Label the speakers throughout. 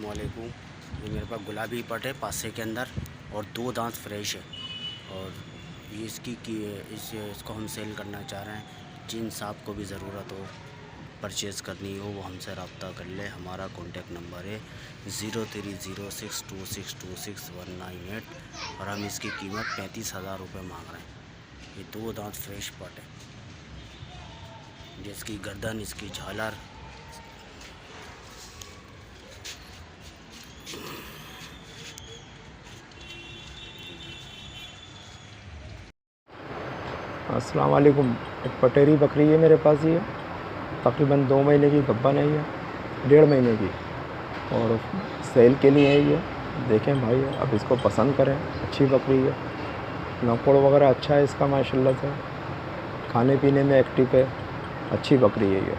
Speaker 1: वालेकुम ये मेरे पास गुलाबी पट है पासे के अंदर, और दो दांत फ्रेश है। और ये इसकी की, इस, इसको हम सेल करना चाह रहे हैं। जिन साहब को भी ज़रूरत हो, परचेज़ करनी हो, वो हमसे रबता कर ले। हमारा कॉन्टेक्ट नंबर है zero three zero six two six two six one nine eight और हम इसकी कीमत पैंतीस हज़ार रुपये मांग रहे हैं। ये दो दांत फ्रेश पट है। जिसकी गर्दन, इसकी झालर
Speaker 2: अस्सलाम वालेकुम। एक पटेरी बकरी है मेरे पास ये। तकरीबन दो महीने की गब्बन है ये, डेढ़ महीने की। और सेल के लिए है ये। देखें भाई, अब इसको पसंद करें। अच्छी बकरी है। नकोड़ वगैरह अच्छा है इसका, माशाल्लाह से। खाने पीने में एक्टिव है। अच्छी बकरी है ये।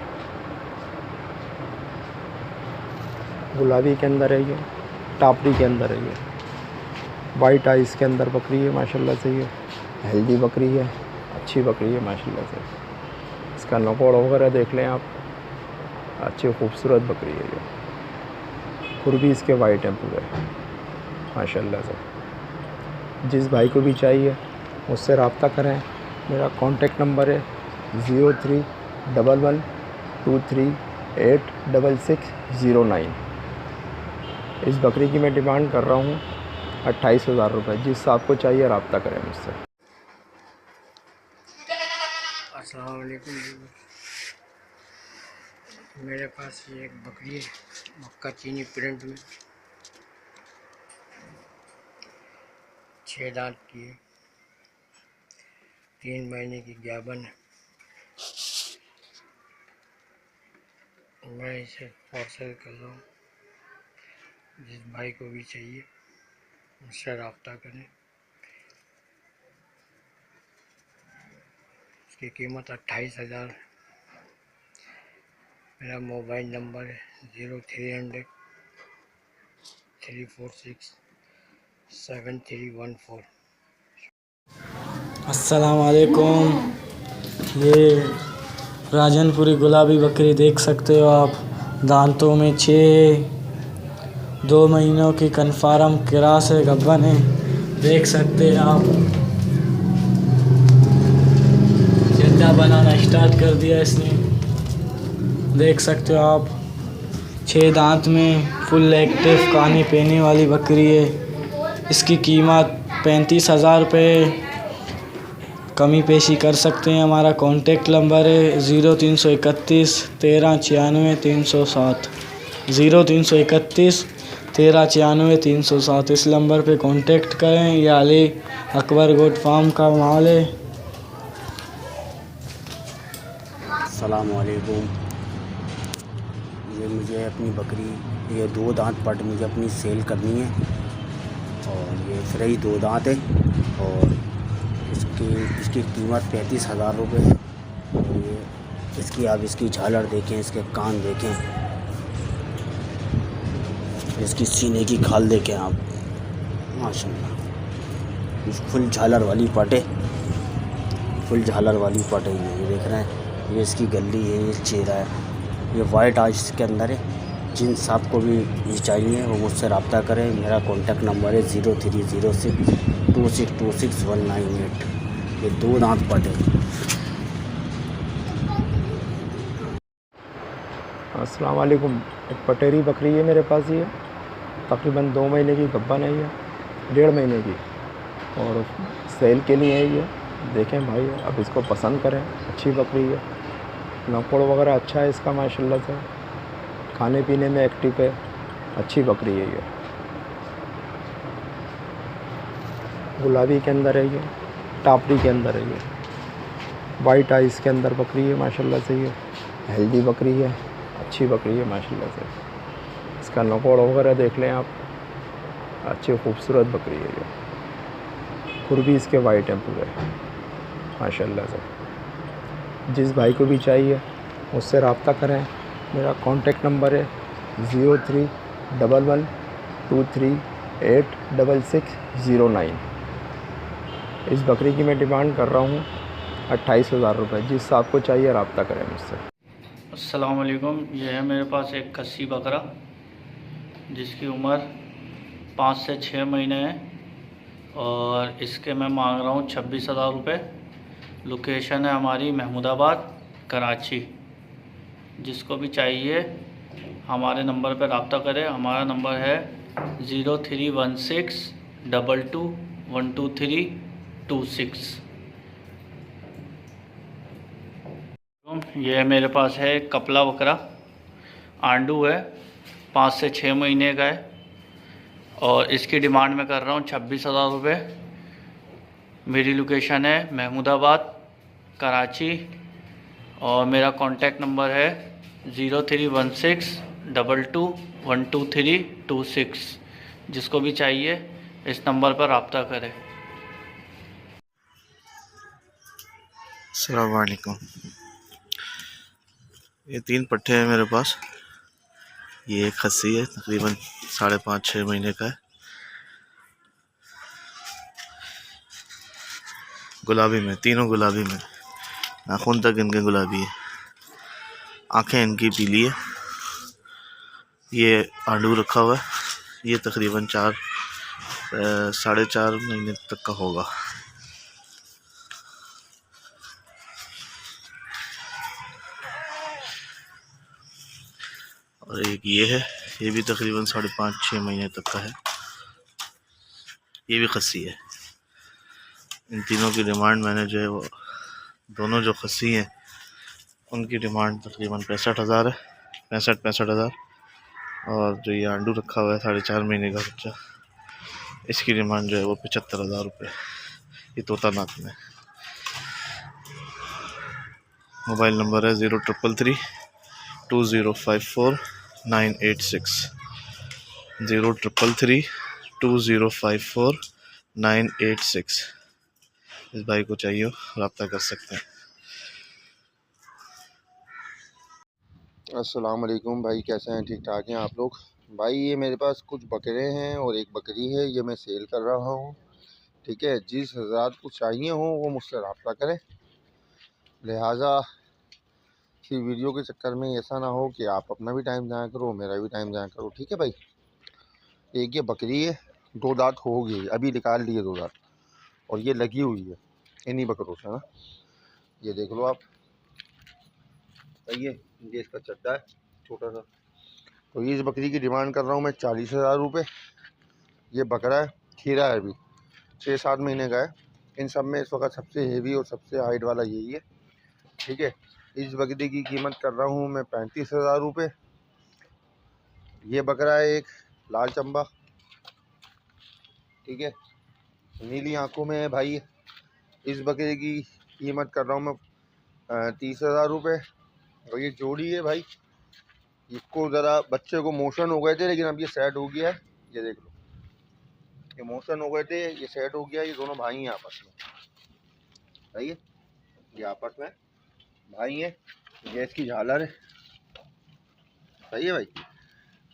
Speaker 2: गुलाबी के अंदर है ये। टापरी के अंदर है ये। वाइट आइस के अंदर बकरी है, माशाल्लाह से ये। हेल्दी बकरी है, अच्छी बकरी है, माशाल्लाह से। इसका नकोड़ वगैरह देख लें आप। अच्छी खूबसूरत बकरी है ये। खुर भी इसके वाइट हैं पूरे, माशाल्लाह से। जिस भाई को भी चाहिए मुझसे रबता करें। मेरा कांटेक्ट नंबर है zero three double one two three eight double six zero nine इस बकरी की मैं डिमांड कर रहा हूँ अट्ठाईस हज़ार रुपये जिस आपको चाहिए रबता करें मुझसे।
Speaker 3: मेरे पास ये एक बकरी है, मक्का चीनी प्रिंट में। छः दांत की है। तीन महीने की ग्याबन है। मैं इसे फॉरसेल कर रहा हूँ। जिस भाई को भी चाहिए मुझसे रबता करें। इसकी कीमत अट्ठाईस हज़ार मेरा मोबाइल नंबर है zero three hundred, three four six, seven three one four.
Speaker 4: अस्सलाम वालेकुम ये राजनपुरी गुलाबी बकरी देख सकते हो आप। दांतों में छः दो महीनों की कन्फार्म किरास है गब्बन है देख सकते हैं आप। जद्दा बनाना स्टार्ट कर दिया इसने। देख सकते हो आप। छः दांत में फुल एक्टिव खाने पीने वाली बकरी है। इसकी कीमत पैंतीस हज़ार रुपये कमी पेशी कर सकते हैं। हमारा कॉन्टेक्ट नंबर है ज़ीरो तीन सौ इकतीस, तेरह छियानवे, तीन सौ सात। ज़ीरो तीन सौ इकतीस तेरह छियानवे, तीन सौ सात। इस नंबर पे कांटेक्ट करें, ये अली अकबर गोट फार्म का माल है।
Speaker 1: सलामकुम ये मुझे अपनी बकरी, ये दो दांत पट मुझे अपनी सेल करनी है। और ये फ्रेश दो दांत है। और इसकी इसकी कीमत पैंतीस हज़ार रुपये है। और ये, इसकी आप इसकी झालर देखें, इसके कान देखें। इसकी सीने की खाल देखें आप। इस फुल झालर वाली पाटे। फुल झालर वाली पट ये देख रहे हैं। ये इसकी गली है, ये चेहरा है। ये वाइट आज इसके अंदर है। जिन साहब को भी ये चाहिए, वो मुझसे रबता करें। मेरा कॉन्टेक्ट नंबर है zero three zero six two six two six one nine eight ये दो दांत पट।
Speaker 2: अस्सलाम वालेकुम। एक पटेरी बकरी है मेरे पास ये। तकरीबन दो महीने की गब्बन है ये डेढ़ महीने की। और सेल के लिए है ये देखें भाई, अब इसको पसंद करें, अच्छी बकरी है। नकोड़ वगैरह अच्छा है इसका, माशाल्लाह से। खाने पीने में एक्टिव है, अच्छी बकरी है ये। गुलाबी के अंदर है ये टापरी के अंदर है ये। वाइट आइस के अंदर बकरी है, माशाल्लाह से ये। हेल्दी बकरी है, अच्छी बकरी है, माशाल्लाह से। इसका नकोड़ वगैरह देख लें आप। अच्छी खूबसूरत बकरी है ये। खुर भी इसके वाइट हैं पूरे। माशाल्लाह से। जिस भाई को भी चाहिए मुझसे रबता करें। मेरा कांटेक्ट नंबर है zero three double one two three eight double six zero nine इस बकरी की मैं डिमांड कर रहा हूँ अट्ठाईस हज़ार रुपये जिस आपको चाहिए, रबता करें मुझसे।
Speaker 5: अस्सलाम वालेकुम ये है मेरे पास एक कस्सी बकरा। जिसकी उम्र पाँच से छः महीने है। और इसके मैं मांग रहा हूँ छब्बीस हज़ार रुपये। लोकेशन है हमारी महमूदाबाद, कराची। जिसको भी चाहिए, हमारे नंबर पर रबता करें। हमारा नंबर है zero three one six double two one two three two six. ये मेरे पास है कपला बकरा आंडू है। पाँच से छः महीने का है और इसकी डिमांड मैं कर रहा हूँ छब्बीस हज़ार रुपये। मेरी लोकेशन है महमूदाबाद, कराची और मेरा कॉन्टैक्ट नंबर है zero three one six double two one two three two six. जिसको भी चाहिए, इस नंबर पर रब्ता करें।
Speaker 6: अलकुम ये तीन पट्टे हैं मेरे पास। ये एक खस्सी है, तकरीबन साढ़े पाँच छः महीने का है। गुलाबी में, तीनों गुलाबी में। नाखून तक इनके गुलाबी है। आँखें इनकी पीली है। ये आंडू रखा हुआ है। ये तकरीबन चार साढ़े चार महीने तक का होगा। और एक ये है, ये भी तकरीबन साढ़े पाँच छः महीने तक का है। ये भी खस्सी है। इन तीनों की डिमांड मैंने जो है वो, दोनों जो खस्सी हैं, उनकी डिमांड तकरीबन पैंसठ हज़ार है। पैंसठ पैंसठ हज़ार। और जो ये आंडू रखा हुआ है, साढ़े चार महीने का बच्चा इसकी डिमांड जो है वो पचहत्तर हज़ार रुपये ये तोता नाक में मोबाइल नंबर है zero triple three two zero five four nine eight six zero triple three two zero five four nine eight six इस भाई को चाहिए, रब्ता कर सकते हैं।
Speaker 7: अस्सलाम वालेकुम भाई, कैसे हैं? ठीक ठाक हैं आप लोग? भाई, ये मेरे पास कुछ बकरे हैं और एक बकरी है, ये मैं सेल कर रहा हूँ। ठीक है, जिस हज़रात को चाहिए हो, वो मुझसे रब्ता करें। लिहाजा इसी वीडियो के चक्कर में ऐसा ना हो कि आप अपना भी टाइम ज़ाया करो, मेरा भी टाइम ज़ाया करो, ठीक है भाई? एक ये बकरी है, दो दांत हो गई, अभी निकाल लिए दो दांत, और ये लगी हुई है, इन्हीं बकरों से ना? ये देख लो आप। ये इसका चड्डा है, छोटा सा। तो ये इस बकरी की डिमांड कर रहा हूँ मैं चालीस हज़ार रुपये ये बकरा है, खीरा है अभी, छः सात महीने का है। इन सब में इस वक्त सबसे हेवी और सबसे हाइट वाला यही है, ठीक है? इस बकरी की कीमत कर रहा हूँ मैं पैंतीस हज़ार रुपये ये बकरा है एक, लाल चंबा। ठीक है? नीली आँखों में है भाई। इस बकरे की कीमत कर रहा हूँ मैं तीस हज़ार रुपये और ये जोड़ी है भाई। इसको ज़रा बच्चे को मोशन हो गए थे, लेकिन अब ये सेट हो गया है। ये देख लो। ये मोशन हो गए थे, ये सेट हो गया, ये दोनों भाई हैं आपस में। सही है? ये आपस में। भाई हैं, ये इसकी झालर है। सही है भाई?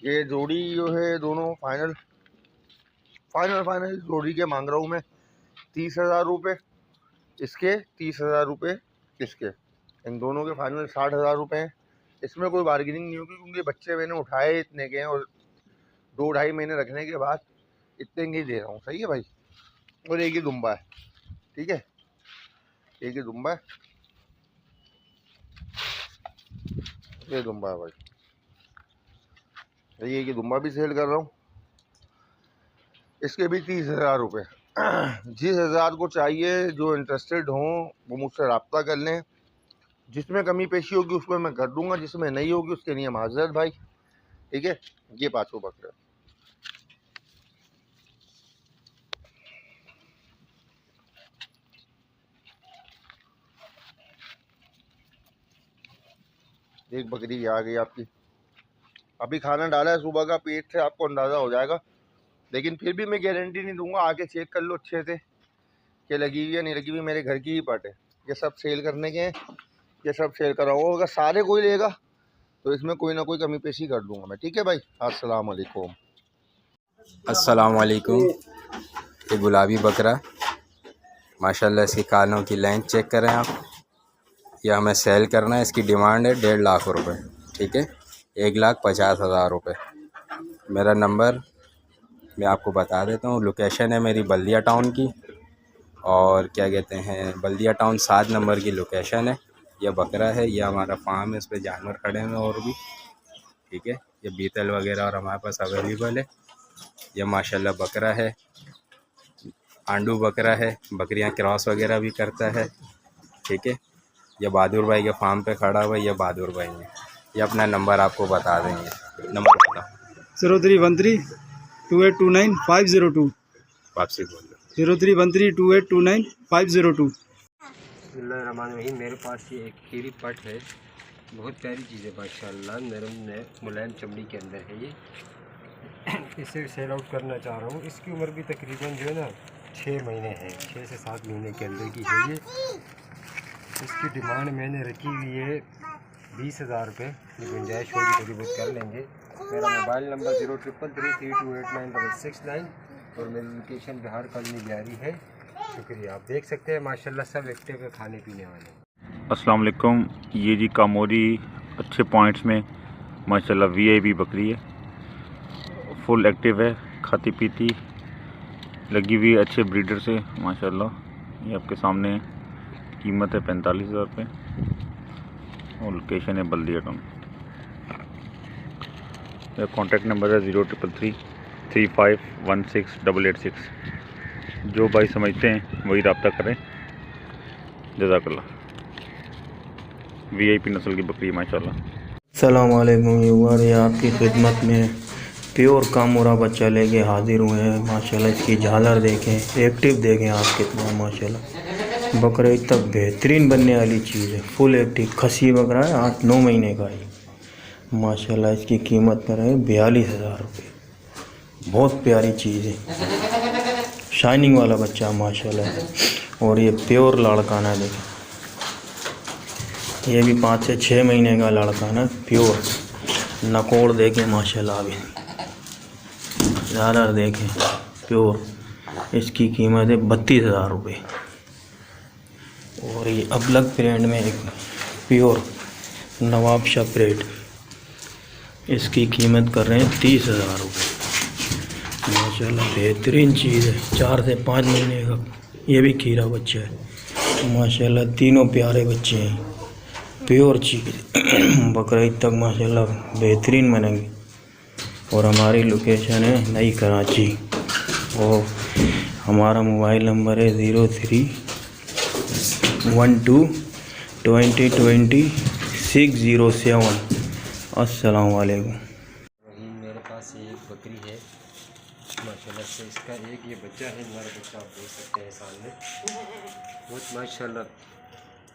Speaker 7: ये जोड़ी जो है दोनों फाइनल फाइनल फाइनल जोड़ी के मांग रहा हूँ मैं। तीस हज़ार रुपये इसके तीस हज़ार रुपये इसके इन दोनों के फाइनल साठ हज़ार रुपये हैं। इसमें कोई बार्गेनिंग नहीं होगी, क्योंकि बच्चे मैंने उठाए इतने के हैं और दो ढाई महीने रखने के बाद इतने के ही दे रहा हूँ। सही है भाई? और एक ही दुम्बा है। ठीक है? एक ही दुम्बा है। ये दुम्बा है भाई। ये कि दुम्बा भी सेल कर रहा हूँ? इसके भी तीस हज़ार रुपये जिस हज़ार को चाहिए, जो इंटरेस्टेड हों, वो मुझसे रबता कर लें। जिसमें कमी पेशी होगी उसमें मैं कर दूँगा। जिसमें नहीं होगी, उसके लिए माजरत भाई। ठीक है? ये पाँचों बकरे एक बकरी आ गई आपकी। अभी खाना डाला है, सुबह का पेट से आपको अंदाज़ा हो जाएगा। लेकिन फिर भी मैं गारंटी नहीं दूँगा आके चेक कर लो अच्छे से कि लगी हुई या नहीं लगी हुई मेरे घर की ही पट है। ये सब सेल करने के हैं, ये सब सेल कर रहा अगर सारे कोई लेगा तो इसमें कोई ना कोई कमी पेशी कर दूँगा मैं। ठीक है भाई? अस्सलाम वालेकुम
Speaker 8: अस्सलाम वालेकुम ये गुलाबी बकरा। माशाल्लाह इसके कानों की लेंथ चेक करें आप। यह हमें सेल करना है, इसकी डिमांड है डेढ़ लाख रुपए, ठीक है? एक लाख पचास हज़ार रुपये मेरा नंबर मैं आपको बता देता हूँ, लोकेशन है मेरी बल्दिया टाउन की, और क्या कहते हैं, बल्दिया टाउन सात नंबर की लोकेशन है। यह बकरा है यह हमारा फार्म है, इस पर जानवर खड़े हैं और भी, ठीक है? ये बीतल वगैरह और हमारे पास अवेलेबल है। यह माशाल्लाह बकरा है, आंडू बकरा है, बकरियाँ क्रॉस वगैरह भी करता है, ठीक है? ये बहादुर भाई के फार्म पे खड़ा हुआ है ये बहादुर भाई है। ये अपना नंबर आपको बता देंगे। नंबर बताओ।
Speaker 9: Zero three one three two eight two nine five zero two.
Speaker 8: वापसी बोल दो।
Speaker 9: Zero three one three two eight two nine five zero two.
Speaker 10: रही मेरे पास ये एक खीरी पट है। बहुत प्यारी चीज़ है माशाल्लाह नरम ने मुलायम चमड़ी के अंदर है ये। इसे सेल आउट करना चाह रहा हूँ। इसकी उम्र भी तकरीबन जो है ना छः महीने है छः से सात महीने के अंदर की है ये। इसकी डिमांड मैंने रखी हुई है बीस हज़ार रुपये गुंजाइश होगी थोड़ी बहुत कर लेंगे। मेरा mobile number zero triple three three two eight nine double six nine और मेरी लोकेशन बिहार कॉलोनी बिहारी है। शुक्रिया। आप देख सकते हैं, माशाल्लाह सब एक्टिव है, खाने पीने वाले
Speaker 11: अस्सलाम वालेकुम। ये जी कामोरी अच्छे पॉइंट्स में माशाल्लाह वीआईपी बकरी है। फुल एक्टिव है खाती पीती लगी हुई अच्छे ब्रीडर से, माशाल्लाह। ये आपके सामने है। कीमत है पैंतालीस हज़ार रुपये और लोकेशन है बल्दिया टाउन मेरा कॉन्टैक्ट नंबर है zero triple three three five one six double eight six जो भाई समझते हैं, वही रबता करें। जजाकल्ला। वी आई पी नस्ल की बकरी, माशाल्लाह।
Speaker 12: सलामकुम व्यूवर ये आपकी खिदमत में प्योर कामोरा बच्चा लेके हाजिर हुए हैं। माशाल्लाह, इसकी झालर देखें एक्टिव देखें आप कितना, माशाल्लाह। बकरा इतना बेहतरीन बनने वाली चीज़ है। फुल एक्टिव खसी बकरा है, आठ नौ महीने का ही। माशाल्लाह, इसकी कीमत पर है बयालीस हज़ार रुपये। बहुत प्यारी चीज़ है। शाइनिंग वाला बच्चा, माशाल्लाह। और ये प्योर लड़काना देखें। ये भी पाँच से छः महीने का लड़का ना प्योर। नकोड़ देखें, माशाल्लाह अभी ज़्यादा देखें, प्योर। इसकी कीमत है बत्तीस हज़ार रुपये। और ये अबलग ब्रांड में एक प्योर नवाब शाह प्लेट इसकी कीमत कर रहे हैं तीस हज़ार रुपये माशाल्लाह, बेहतरीन चीज़ है, चार से पाँच महीने का, ये भी खीरा बच्चा है। माशाल्लाह, तीनों प्यारे बच्चे हैं। प्योर चीज़, बकरा ईद तक माशाल्लाह बेहतरीन बनेंगे। और हमारी लोकेशन है नई कराची। और हमारा मोबाइल नंबर है zero three one two twenty twenty six zero seven
Speaker 10: Rahim, मेरे पास एक बकरी है। माशाल्लाह से इसका एक ये बच्चा है मेरा बच्चा आप देख सकते हैं सामने। बहुत माशाल्लाह,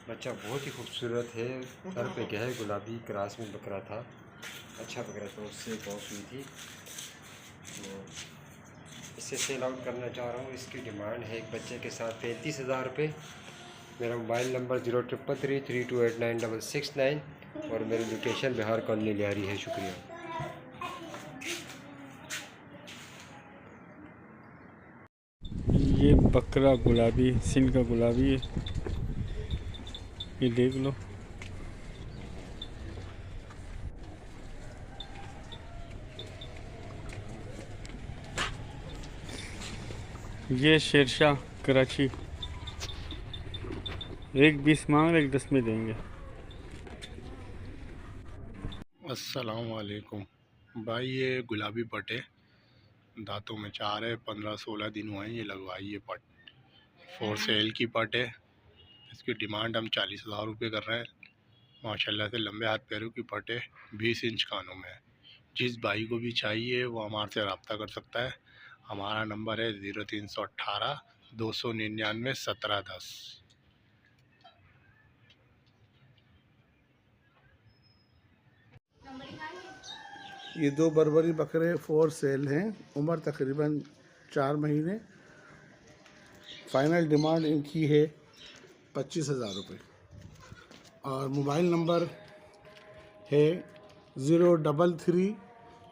Speaker 10: बच्चा बहुत ही खूबसूरत है। सर पे क्या है, गुलाबी क्रास में बकरा था। अच्छा बकरा था, उससे बहुत हुई थी। तो इसे सेल आउट करना चाह रहा हूँ। इसकी डिमांड है एक बच्चे के साथ पैंतीस हज़ार रुपये। मेरा mobile number zero triple three three two eight nine double six nine और मेरी लोकेशन बिहार कॉलोनी लियारी है, शुक्रिया।
Speaker 9: ये बकरा गुलाबी सिंध का गुलाबी है। ये देख लो। ये शेरशाह कराची। एक बीस मांग रहे एक दस में देंगे।
Speaker 13: अस्सलाम वालेकुम भाई ये गुलाबी पट है। दांतों में चार है पंद्रह सोलह दिन हुए हैं ये लगवाई ये पट फोर सेल की पट है। इसकी डिमांड हम चालीस हज़ार रुपये कर रहे हैं। माशाल्लाह से लंबे हाथ पैरों की पट है। बीस इंच कानों में है। जिस भाई को भी चाहिए वो हमारे से रबता कर सकता है। हमारा नंबर है ज़ीरो तीन सौ अट्ठारह दो सौ निन्यानवे सत्रह दस।
Speaker 14: ये दो बरबरी बकरे फोर सेल हैं। उम्र तकरीबन चार महीने। फाइनल डिमांड इनकी है पच्चीस हज़ार रुपये और मोबाइल नंबर है zero double three,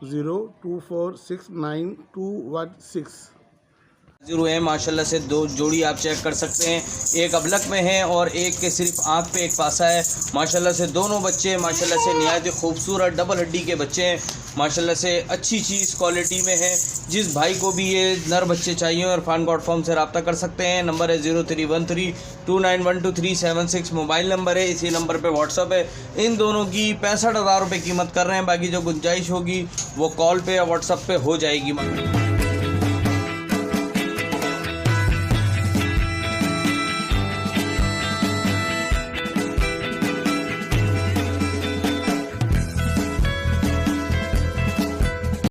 Speaker 14: zero two four, six, nine, two one six.
Speaker 15: हाजिर हुए हैं। माशाल्लाह से दो जोड़ी आप चेक कर सकते हैं। एक अबलक में है और एक के सिर्फ़ आँख पे एक पासा है। माशाल्लाह से दोनों बच्चे माशाल्लाह से नहायत खूबसूरत डबल हड्डी के बच्चे हैं। माशाल्लाह से अच्छी चीज़ क्वालिटी में है। जिस भाई को भी ये नर बच्चे चाहिए और फान गॉड फॉर्म से रब्ता कर सकते हैं। नंबर है zero three one three two nine one two three seven six. Mobile number है। इसी नंबर पे व्हाट्सअप है। इन दोनों की पैंसठ हज़ार रुपये कीमत कर रहे हैं। बाकी जो गुंजाइश होगी, वो कॉल पे या व्हाट्सअप पे हो जाएगी।